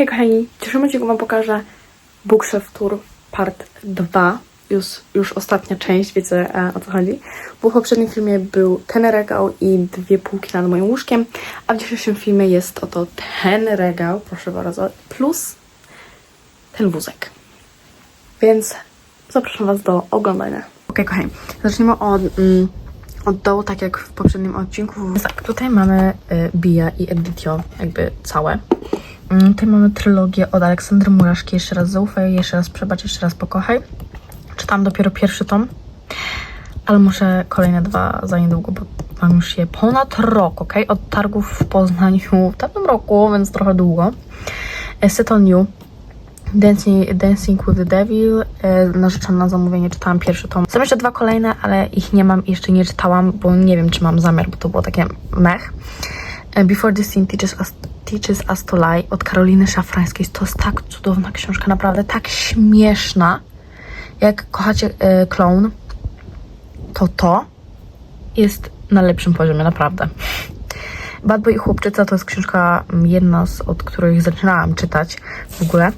Hej kochani, w dzisiejszym odcinku Wam pokażę Bookshelf Tour Part 2. Już, już ostatnia część, wiecie e, o co chodzi. Bo w poprzednim filmie był ten regał i dwie półki nad moim łóżkiem, a w dzisiejszym filmie jest oto ten regał, proszę bardzo, plus ten wózek. Więc zapraszam Was do oglądania. Ok, kochani, zaczniemy od, mm, od dołu, tak jak w poprzednim odcinku. Tak, tutaj mamy y, Bia i Editio, jakby całe. Mm, Tutaj mamy trylogię od Aleksandry Muraszki. Jeszcze raz zaufaj, jeszcze raz przebacz, jeszcze raz pokochaj. Czytam dopiero pierwszy tom, ale muszę kolejne dwa za niedługo, bo mam już je ponad rok, ok? Od targów w Poznaniu w tamtym roku, więc trochę długo. E, Set on You. Dancing, Dancing with the Devil, e, narzeczona na zamówienie, czytałam pierwszy tom. Są jeszcze dwa kolejne, ale ich nie mam jeszcze nie czytałam, bo nie wiem, czy mam zamiar, bo to było takie mech. E, Before the Scene Teaches Us, Teaches Us to Lie od Karoliny Szafrańskiej. To jest tak cudowna książka, naprawdę tak śmieszna. Jak kochacie e, Clown, to to jest na lepszym poziomie, naprawdę. Bad Boy i Chłopczyca to jest książka jedna z, od których zaczynałam czytać w ogóle.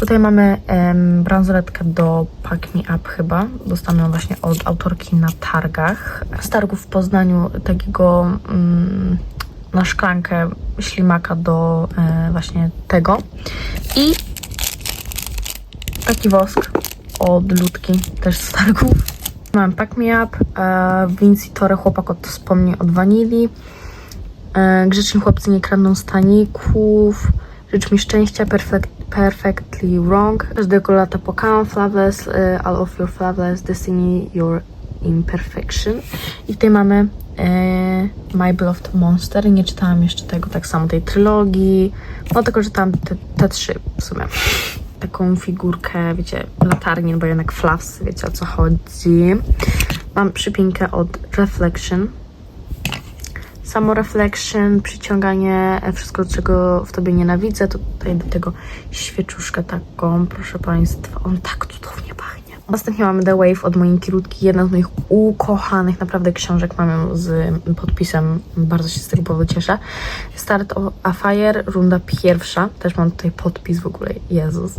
Tutaj mamy em, bransoletkę do Pack Me Up chyba. Dostałam ją właśnie od autorki na targach. Z targów w Poznaniu takiego mm, na szklankę ślimaka do e, właśnie tego. I taki wosk od Ludki, też z targów. Mam Pack Me Up, e, Vinci Torre, chłopak od wspomnień od Wanili. E, Grzeczni chłopcy nie kradną staników. Życz mi szczęścia, perfect, perfectly wrong. Każdego lata pokałam, flawless, e, all of your flawless, destiny, your imperfection. I tutaj mamy e, My Beloved Monster. Nie czytałam jeszcze tego, tak samo tej trylogii. No tylko czytałam te, te trzy w sumie. Taką figurkę, wiecie, latarnię, bo jednak flaws, wiecie o co chodzi. Mam przypinkę od Reflection. Samo reflection, przyciąganie, e, wszystko czego w tobie nienawidzę, tutaj do tego świeczuszkę taką, proszę Państwa, on tak cudownie pachnie. Następnie mamy The Wave od Moniki Rutki, jedna z moich ukochanych naprawdę książek, mam ją z podpisem, bardzo się z tego powodu cieszę. Start a Fire, runda pierwsza, też mam tutaj podpis w ogóle, Jezus.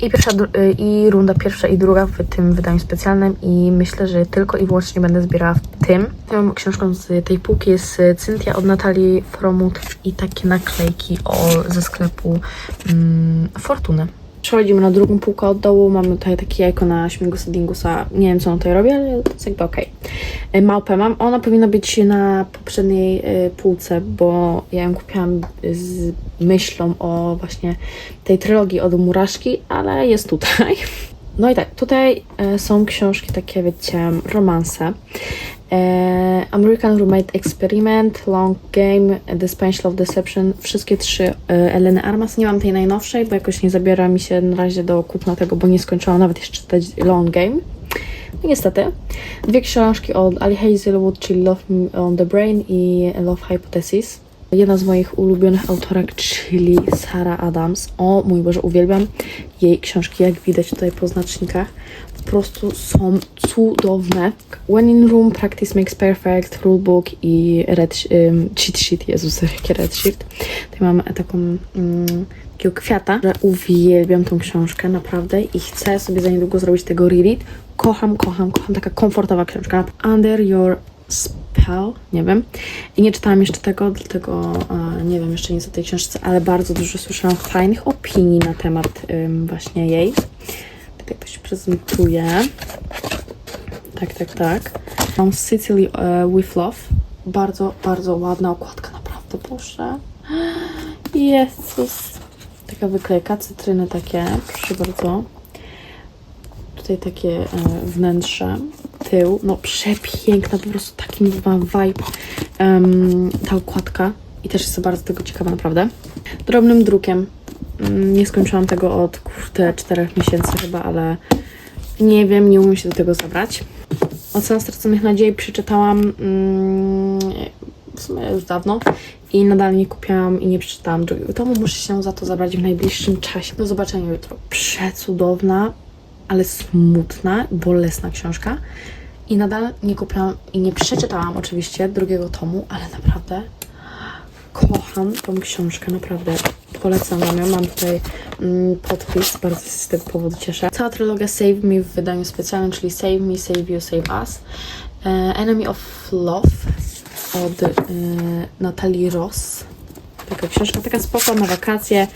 I, pierwsza, I runda pierwsza i druga w tym wydaniu specjalnym i myślę, że tylko i wyłącznie będę zbierała w tym. Tą książką z tej półki jest Cynthia od Natalii Fromut i takie naklejki o, ze sklepu mm, Fortuny. Przechodzimy na drugą półkę od dołu. Mamy tutaj takie jajko na śmigusa dingusa. Nie wiem, co on tutaj robi, ale jest jakby okej. Y, Małpę mam. Ona powinna być na poprzedniej y, półce, bo ja ją kupiłam z myślą o właśnie tej trylogii od Muraszki, ale jest tutaj. No i tak, tutaj e, są książki takie, wiecie, romanse. E, American Roommate Experiment, Long Game, The Spanish Love Deception, wszystkie trzy e, Eleny Armas. Nie mam tej najnowszej, bo jakoś nie zabiera mi się na razie do kupna tego, bo nie skończyłam nawet jeszcze czytać Long Game. No niestety. Dwie książki od Ali Hazelwood, czyli Love on the Brain i Love Hypothesis. Jedna z moich ulubionych autorek, czyli Sarah Adams. O mój Boże, uwielbiam jej książki, jak widać tutaj po znacznikach. Po prostu są cudowne. When in Room, Practice Makes Perfect, Rulebook i Red um, Cheat Sheet. Jezus, jakie Red Sheet. Tutaj mamy taką mm, takiego kwiata, że uwielbiam tą książkę, naprawdę. I chcę sobie za niedługo zrobić tego reread. Kocham, kocham, kocham. Taka komfortowa książka. Under Your Spell, nie wiem. I nie czytałam jeszcze tego, dlatego e, nie wiem jeszcze nic o tej książce, ale bardzo dużo słyszałam fajnych opinii na temat właśnie jej. Tak jak to się prezentuje. Tak, tak, tak. Mam Sicily e, with Love. Bardzo, bardzo ładna okładka, naprawdę, proszę. Jezus. Taka wyklejka, cytryny takie, proszę bardzo. Tutaj takie e, wnętrze, tył, no przepiękna, po prostu taki ma vibe em, ta okładka i też jestem bardzo tego ciekawa, naprawdę. Drobnym drukiem, Mm, nie skończyłam tego od kurde 4 miesięcy chyba, ale nie wiem, nie umiem się do tego zabrać. Ocenę Straconych Nadziei przeczytałam mm, w sumie już dawno i nadal nie kupiłam i nie przeczytałam drugiego tomu. Muszę się za to zabrać w najbliższym czasie. Do zobaczenia jutro. Przecudowna, ale smutna, bolesna książka. I nadal nie kupiłam i nie przeczytałam oczywiście drugiego tomu, ale naprawdę kocham tą książkę, naprawdę. polecam Wam ją. Mam tutaj mm, podpis, bardzo się z tego powodu cieszę. Cała trylogia Save Me w wydaniu specjalnym, czyli Save Me, Save You, Save Us. E, Enemy of Love od e, Natalii Ross. Taka książka, taka spoko na wakacje,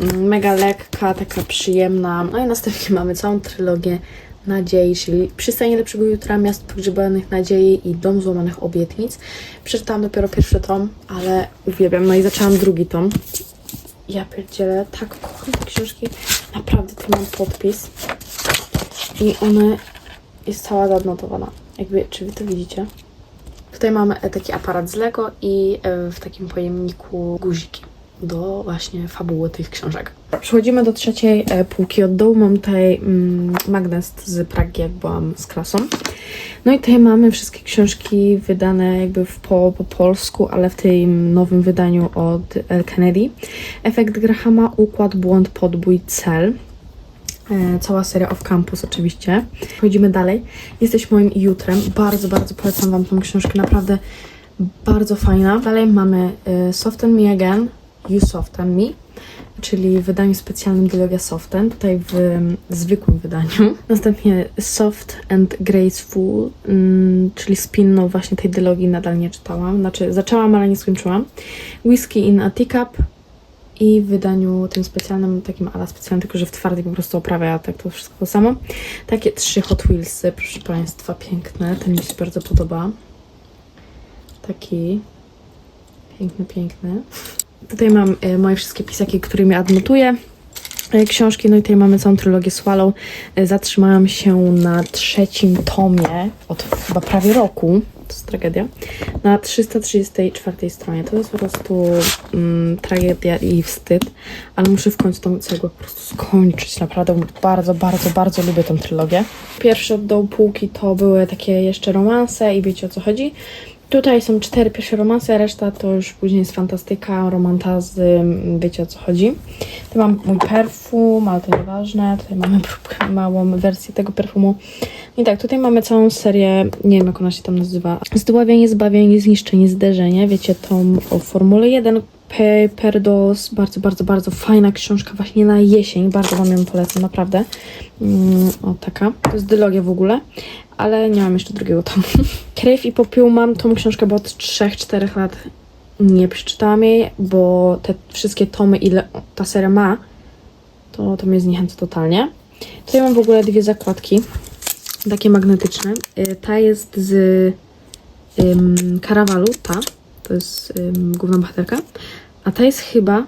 mm, mega lekka, taka przyjemna. No i następnie mamy całą trylogię Nadziei, czyli Przystanie lepszego jutra, Miast pogrzebanych nadziei i Dom złamanych obietnic. Przeczytałam dopiero pierwszy tom, ale uwielbiam. No i zaczęłam drugi tom. Ja pierdzielę, tak kocham te książki. Naprawdę tu mam podpis. I one jest cała zaadnotowana. Jakby, czy wy to widzicie? Tutaj mamy e, taki aparat z Lego i e, w takim pojemniku guziki do właśnie fabuły tych książek. Przechodzimy do trzeciej e, półki od dołu. Mam tutaj mm, magnes z Pragi, jak byłam z klasą. No i tutaj mamy wszystkie książki wydane jakby w po, po polsku, ale w tym nowym wydaniu od. Kennedy. Efekt Grahama, Układ, Błąd, Podbój, Cel. E, cała seria Off Campus oczywiście. Chodzimy dalej. Jesteś moim jutrem. Bardzo, bardzo polecam Wam tą książkę. Naprawdę bardzo fajna. Dalej mamy e, Soften Me Again, You Soften Me, czyli w wydaniu specjalnym Dilogia Soften, tutaj w zwykłym wydaniu. Następnie Soft and Graceful, mm, czyli spinną właśnie tej dylogii nadal nie czytałam. Znaczy zaczęłam, ale nie skończyłam. Whiskey in a Teacup, i w wydaniu tym specjalnym, takim ala specjalnym, tylko że w twardej po prostu oprawia, a tak to wszystko samo. Takie trzy Hot Wheelsy, proszę Państwa, piękne. Ten mi się bardzo podoba. Taki piękny, piękny. Tutaj mam e, moje wszystkie pisaki, którymi adnotuję e, książki. No i tutaj mamy całą trylogię Swallow. E, Zatrzymałam się na trzecim tomie od chyba prawie roku. To jest tragedia. Na 334 stronie. To jest po prostu mm, tragedia i wstyd, ale muszę w końcu tą cegłę po prostu skończyć. Naprawdę bardzo, bardzo, bardzo lubię tę trylogię. Pierwsze od dołu półki to były takie jeszcze romanse i wiecie o co chodzi. Tutaj są cztery pierwsze romanse, reszta to już później jest fantastyka, romantazy, wiecie o co chodzi. Tu mam mój perfum, ale to nieważne. Tutaj mamy próbkę, małą wersję tego perfumu. I tak, tutaj mamy całą serię, nie wiem jak ona się tam nazywa. Zdławienie, zbawienie, zniszczenie, zderzenie. Wiecie, tą o Formule 1. Paper bardzo, bardzo, bardzo fajna książka właśnie na jesień. Bardzo Wam ją polecam, naprawdę. Mm, o, taka. To jest dylogia w ogóle, ale nie mam jeszcze drugiego tomu. Krew i popiół mam tą książkę, bo od 3-4 lat nie przeczytałam jej, bo te wszystkie tomy, ile ta seria ma, to, to mnie zniechęca totalnie. Tutaj mam w ogóle dwie zakładki, takie magnetyczne. Y, Ta jest z Karawalu, ta, to jest główna bohaterka, a ta jest chyba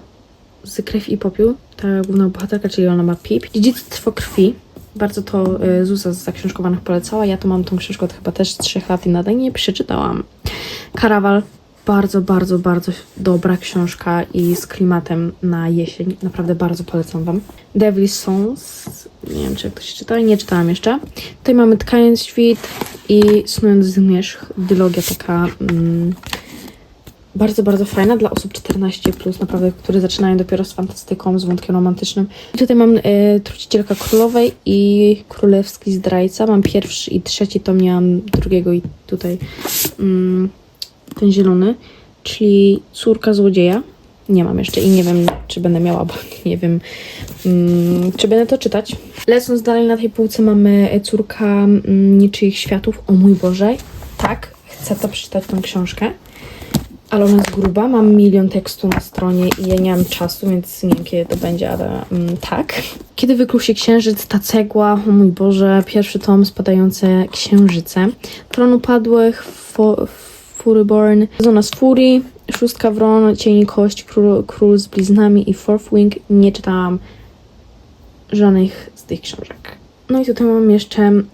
z Krew i Popiół, ta główna bohaterka, czyli ona ma pip. Dziedzictwo krwi, bardzo to y, Zuza z zaksiążkowanych polecała, ja to mam tą książkę od chyba też 3 lat i nadal nie przeczytałam. Karawal, bardzo, bardzo, bardzo dobra książka i z klimatem na jesień. Naprawdę bardzo polecam Wam. Devil's Sons. Nie wiem, czy jak to się czyta. Nie czytałam jeszcze. Tutaj mamy Tkając Świt i Snując Zmierzch. Dylogia taka mm, bardzo, bardzo fajna dla osób 14+, naprawdę, które zaczynają dopiero z fantastyką, z wątkiem romantycznym. I tutaj mam y, Trucicielka Królowej i Królewski Zdrajca. Mam pierwszy i trzeci tom, nie mam drugiego i tutaj mm, ten zielony, czyli Córka Złodzieja. Nie mam jeszcze i nie wiem, czy będę miała, bo nie wiem, mm, czy będę to czytać. Lecąc dalej na tej półce mamy e, Córka mm, Niczyich Światów. O mój Boże, tak, chcę to przeczytać tą książkę. Ale ona jest gruba, mam milion tekstu na stronie i ja nie mam czasu, więc nie wiem kiedy to będzie, ale mm, tak. Kiedy wykluł się księżyc, ta cegła, o mój Boże, pierwszy tom spadające księżyce. Tron upadłych, fo, Furyborn, Zona z Furii, Szóstka Wron, Cień Kość, Król, Król z Bliznami i Fourth Wing. Nie czytałam żadnych z tych książek. No i tutaj mam jeszcze mm,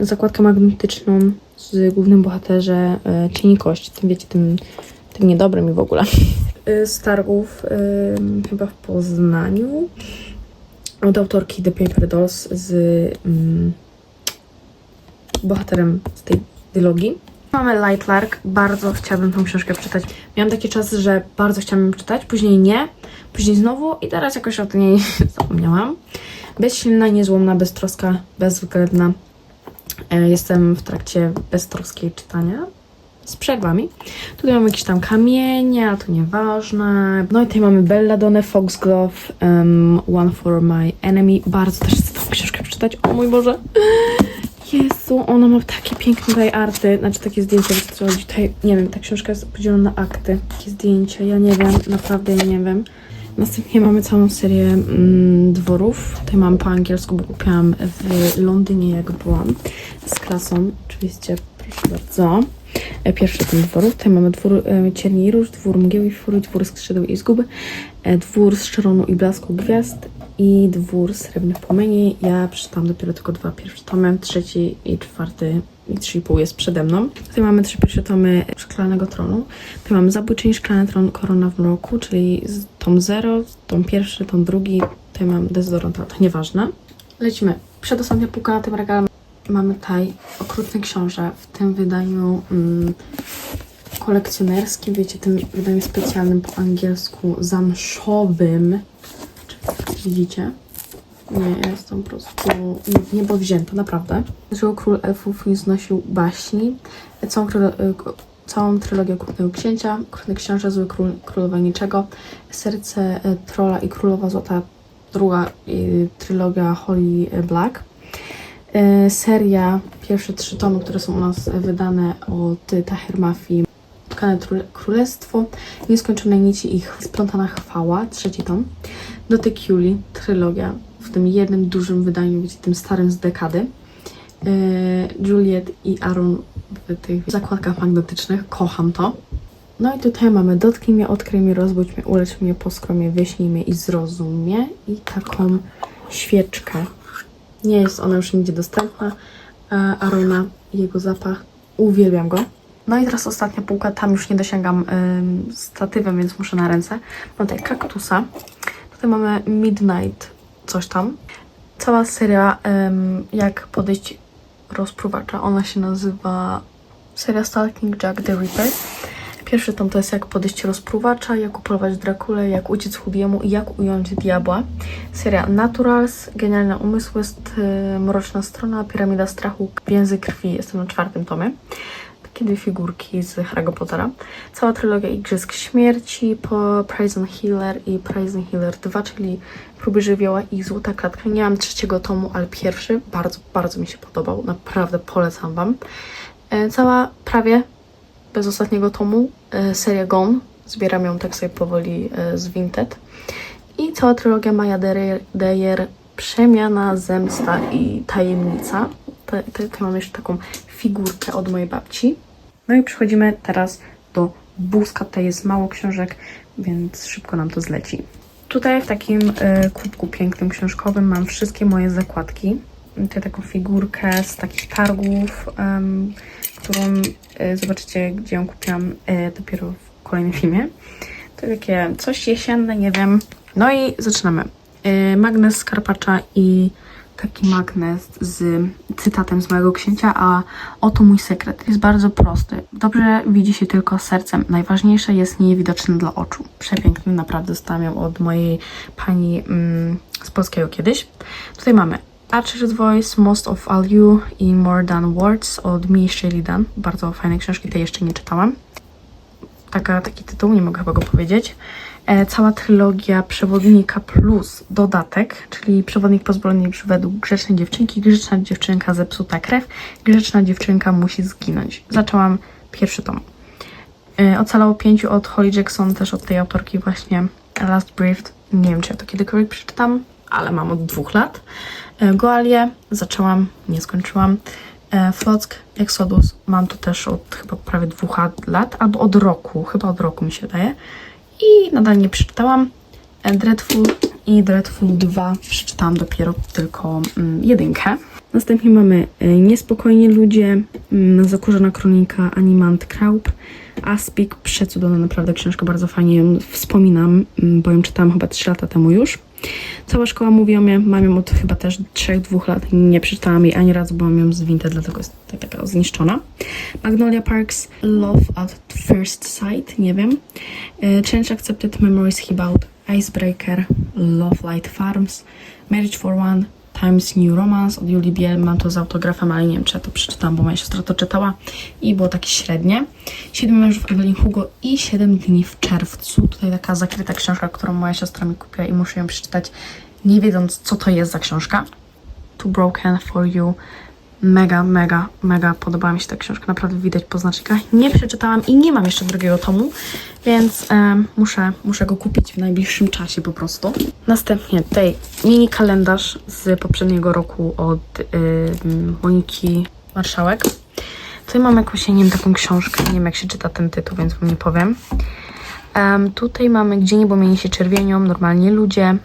zakładkę magnetyczną z głównym bohaterze e, Cień Kość, tym wiecie, tym, tym niedobrym i w ogóle. Y, Z targów y, chyba w Poznaniu od autorki The Paper Dolls z mm, bohaterem z tej dylogii. Mamy Light Lark, bardzo chciałabym tą książkę przeczytać. Miałam taki czas, że bardzo chciałam ją czytać, później nie, później znowu i teraz jakoś o niej zapomniałam. Bezsilna, niezłomna, beztroska, bezwzględna. E, Jestem w trakcie beztroskiej czytania. Z przerwami. Tutaj mamy jakieś tam kamienie, ale to nieważne. No i tutaj mamy Belladonna, Foxglove, um, One for My Enemy. Bardzo też chcę tą książkę przeczytać. O mój Boże. Jezu, ona ma takie piękne tutaj arty, znaczy takie zdjęcia, wiecie. Tutaj, nie wiem, ta książka jest podzielona na akty, takie zdjęcia, ja nie wiem, naprawdę ja nie wiem. Następnie mamy całą serię mm, dworów. Tutaj mam po angielsku, bo kupiłam w Londynie, jak byłam z klasą. Oczywiście, proszę bardzo. E, Pierwszy ten dworów. Tutaj mamy dwór e, Cierni i Róż, dwór Mgieł i Fury, dwór Skrzydeł i Zguby, e, dwór z i Blasku Gwiazd i dwór Srebrnych Płomieni. Ja przeczytałam dopiero tylko dwa pierwsze tomy, trzeci i czwarty i trzy i pół jest przede mną. Tutaj mamy trzy pierwsze tomy Szklanego Tronu. Tutaj mamy Zabójczyni Szklany Tron Korona w mroku, czyli z- tom 0, tom pierwszy, tom drugi. Tutaj mam Dezodorant, ale to nieważne. Lecimy. Przedostatnia półka na tym regale mamy tutaj okrutne książę w tym wydaniu mm, kolekcjonerskim, wiecie, tym wydaniu specjalnym po angielsku zamszowym. Widzicie? Nie, ja jestem po prostu w niebo wzięta, naprawdę. Dlaczego Król Elfów nie znosił baśni? Całą, k- całą trylogię Okrutnego Księcia, Okrutny Książę, Zły Król, Królowa Niczego, Serce y, Trola i Królowa Złota, druga y, trylogia Holly Black. Y, Seria, pierwsze trzy tomy, które są u nas wydane od Tahir Mafi, Tkane Trule- Królestwo, Nieskończone Nici i Splątana Chwała, trzeci tom. Dotyk Juli, trylogia, w tym jednym dużym wydaniu, wiecie, tym starym z dekady. Yy, Juliet i Aaron w tych zakładkach magnetycznych, kocham to. No i tutaj mamy Dotknij mnie, odkryj mnie, rozbudź mnie, ulecz mnie, poskromie, wyśnij mnie i zrozum mnie. I taką świeczkę. Nie jest ona już nigdzie dostępna. E, Arona i jego zapach. Uwielbiam go. No i teraz ostatnia półka, tam już nie dosięgam ym, statywem, więc muszę na ręce. Mam tutaj kaktusa. Tutaj mamy Midnight, coś tam. Cała seria, jak podejść rozpruwacza, ona się nazywa seria Stalking Jack the Ripper. Pierwszy tom to jest jak podejść rozpruwacza, jak upolować Drakulę, jak uciec Hubiemu i jak ująć diabła. Seria Naturals, Genialne Umysły, jest y, Mroczna Strona, Piramida Strachu, Więzy Krwi. Jestem na czwartym tomie takie dwie figurki z Harry'ego Pottera. Cała trylogia Igrzysk Śmierci po Prison Healer i Prison Healer 2, czyli Próby Żywioła i Złota Klatka. Nie mam trzeciego tomu, ale pierwszy bardzo, bardzo mi się podobał. Naprawdę polecam Wam. E, Cała prawie bez ostatniego tomu e, seria Gone. Zbieram ją tak sobie powoli e, z Vinted. I cała trylogia Maja Deyer Przemiana, Zemsta i Tajemnica. Tutaj mam jeszcze taką figurkę od mojej babci. No i przechodzimy teraz do Buzka. Tutaj jest mało książek, więc szybko nam to zleci. Tutaj w takim y, kubku pięknym książkowym mam wszystkie moje zakładki. Tutaj taką figurkę z takich targów, którą y, zobaczycie, gdzie ją kupiłam y, dopiero w kolejnym filmie. To takie coś jesienne, nie wiem. No i zaczynamy. Y, magnes z Karpacza i taki magnes z cytatem z mojego księcia, a oto mój sekret. Jest bardzo prosty. Dobrze widzi się tylko sercem. Najważniejsze jest niewidoczne dla oczu. Przepiękny, naprawdę dostałam ją od mojej pani mm, z polskiego kiedyś. Tutaj mamy Archer's Voice, Most of All You i More Than Words od Mii Sheridan. Bardzo fajne książki, tej jeszcze nie czytałam taka, taki tytuł, nie mogę chyba go powiedzieć. E, cała trylogia Przewodnika Plus dodatek, czyli Przewodnik pozwolony według grzecznej dziewczynki, grzeczna dziewczynka zepsuta krew, grzeczna dziewczynka musi zginąć. Zaczęłam pierwszy tom. E, ocalało pięciu od Holly Jackson, też od tej autorki właśnie Last Breathed. Nie wiem, czy ja to kiedykolwiek przeczytam, ale mam od dwóch lat. E, Goalie zaczęłam, nie skończyłam. E, Flock, Exodus mam to też od chyba prawie dwóch lat- albo od roku, chyba od roku mi się daje. I nadal nie przeczytałam. E, Dreadful i Dreadful 2 przeczytałam dopiero tylko mm, jedynkę. Następnie mamy Niespokojnie Ludzie, mm, Zakurzona Kronika, Animant Kraup, Aspik, przecudowna naprawdę książka, bardzo fajnie ją wspominam, mm, bo ją czytałam chyba 3 lata temu już. Cała szkoła mówi o mnie, mam ją od chyba też 3-2 lat, nie przeczytałam jej ani razu, bo mam ją z Vinted, dlatego jest tak- taka zniszczona. Magnolia Parks, Love at First Sight, nie wiem. E, Change Accepted Memories About, Icebreaker, Love Light Farms, Marriage for One, Times New Romance od Julii Biel. Mam to z autografem, ale nie wiem, czy ja to przeczytałam, bo moja siostra to czytała i było takie średnie. Siedem mężów Evelyn Hugo i Siedem dni w czerwcu. Tutaj taka zakryta książka, którą moja siostra mi kupiła i muszę ją przeczytać, nie wiedząc, co to jest za książka. Too Broken for You. Mega, mega, mega podobała mi się ta książka. Naprawdę widać po znacznikach. Nie przeczytałam i nie mam jeszcze drugiego tomu, więc em, muszę, muszę go kupić w najbliższym czasie po prostu. Następnie tutaj mini kalendarz z poprzedniego roku od Moniki Marszałek. Tutaj mam jakąś, ja nie wiem, taką książkę. Nie wiem, jak się czyta ten tytuł, więc wam nie powiem. Em, tutaj mamy Gdzie niebo mieni się czerwienią, normalnie ludzie,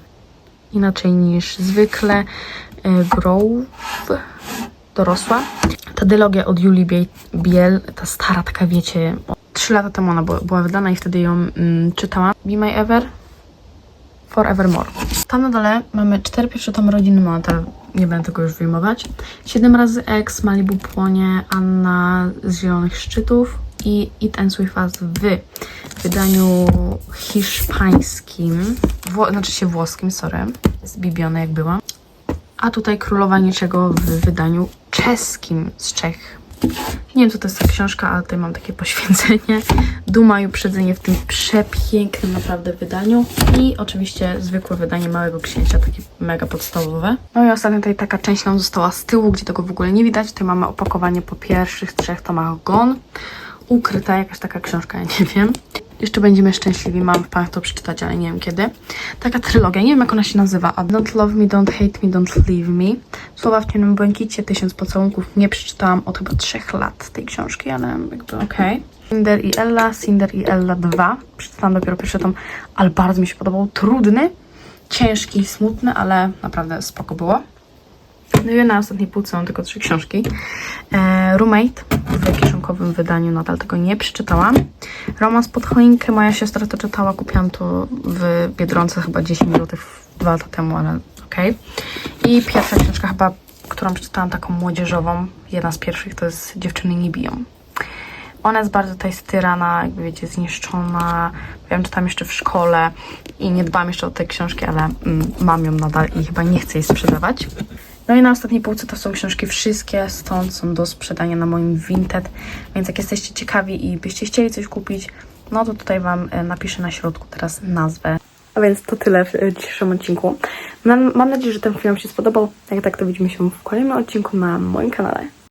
inaczej niż zwykle. Y, Grove, dorosła. Ta dylogia od Julii Bie- Biel, ta stara taka, wiecie, trzy lata temu ona była, wydana i wtedy ją mm, czytałam. Be My Ever, Forevermore. Tam na dole mamy cztery pierwsze tomy rodziny Monatel, nie będę tego już wyjmować. Siedem razy X, Malibu Płonie, Anna z Zielonych Szczytów i It Ends With Us w wydaniu hiszpańskim, wło- znaczy się włoskim, sorry, zbibione jak była. A tutaj Królowa Niczego w wydaniu czeskim z Czech. Nie wiem, co to jest ta książka, ale tutaj mam takie poświęcenie. Duma i uprzedzenie w tym przepięknym naprawdę wydaniu. I oczywiście zwykłe wydanie Małego Księcia, takie mega podstawowe. No i ostatnio tutaj taka część nam została z tyłu, gdzie tego w ogóle nie widać. Tutaj mamy opakowanie po pierwszych trzech tomach Gone. Ukryta jakaś taka książka, ja nie wiem. Jeszcze będziemy szczęśliwi, mam w planach to przeczytać, ale nie wiem kiedy. Taka trylogia, nie wiem jak ona się nazywa. A Don't Love Me, Don't Hate Me, Don't Leave Me. Słowa w ciemnym błękicie, Tysiąc pocałunków. Nie przeczytałam od chyba trzech lat tej książki, ale jakby okej. Cinder i Ella, Cinder i Ella 2. Przeczytałam dopiero pierwszy tom, ale bardzo mi się podobał. Trudny, ciężki i smutny, ale naprawdę spoko było. No i na ostatniej półce mam tylko trzy książki. E, Roommate w kieszonkowym wydaniu, nadal tego nie przeczytałam. Romans pod choinkę, moja siostra to czytała, kupiłam to w Biedronce chyba 10 minut, dwa lata temu, ale okej. I pierwsza książka chyba, którą przeczytałam taką młodzieżową, jedna z pierwszych, to jest Dziewczyny nie biją. Ona jest bardzo tutaj styrana, jakby wiecie, zniszczona. Ja ją czytam jeszcze w szkole i nie dbam jeszcze o te książki, ale mm, mam ją nadal i chyba nie chcę jej sprzedawać. No i na ostatniej półce to są książki wszystkie, stąd są do sprzedania na moim Vinted, więc jak jesteście ciekawi i byście chcieli coś kupić, no to tutaj Wam e, napiszę na środku teraz nazwę. A więc to tyle w e, dzisiejszym odcinku. Mam, mam nadzieję, że ten film się spodobał. Jak tak, to widzimy się w kolejnym odcinku na moim kanale.